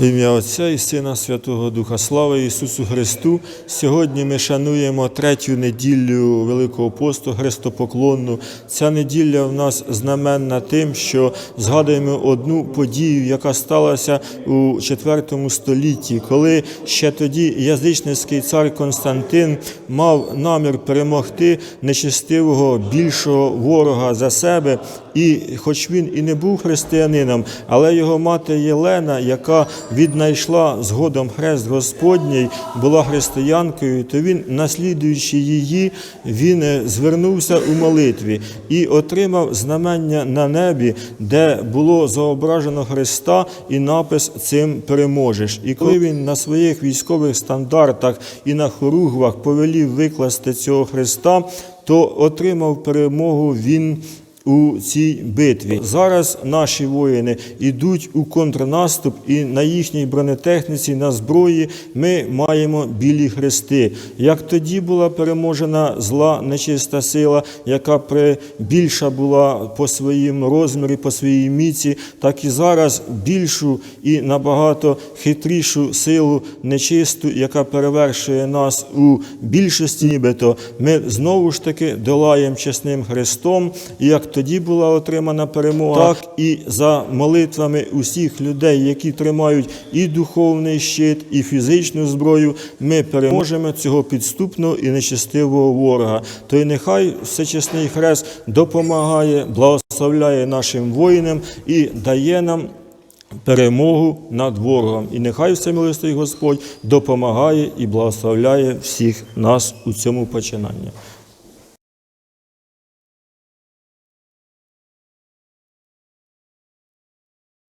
В ім'я Отця і Сина Святого Духа, слава Ісусу Христу! Сьогодні ми шануємо третю неділю Великого посту Христопоклонну. Ця неділя в нас знаменна тим, що згадуємо одну подію, яка сталася у IV столітті, коли ще тоді язичницький цар Константин мав намір перемогти нечестивого більшого ворога за себе. І хоч він і не був християнином, але його мати Єлена, яка віднайшла згодом хрест Господній, була християнкою, то він, наслідуючи її, він е, звернувся у молитві і отримав знамення на небі, де було зображено Христа і напис цим переможеш. І коли він на своїх військових стандартах і на хоругвах повелів викласти цього Христа, то отримав перемогу він у цій битві. Зараз наші воїни йдуть у контрнаступ, і на їхній бронетехніці, на зброї ми маємо білі хрести. Як тоді була переможена зла нечиста сила, яка більша була по своїм розмірі, по своїй міці, так і зараз більшу і набагато хитрішу силу нечисту, яка перевершує нас у більшості, нібито ми знову ж таки долаємо чесним Христом. І як тоді була отримана перемога, так і за молитвами усіх людей, які тримають і духовний щит, і фізичну зброю, ми переможемо цього підступного і нечестивого ворога. То й нехай всечесний хрест допомагає, благословляє нашим воїнам і дає нам. Перемогу над ворогом, і нехай всемилостий Господь допомагає і благословляє всіх нас у цьому починанні.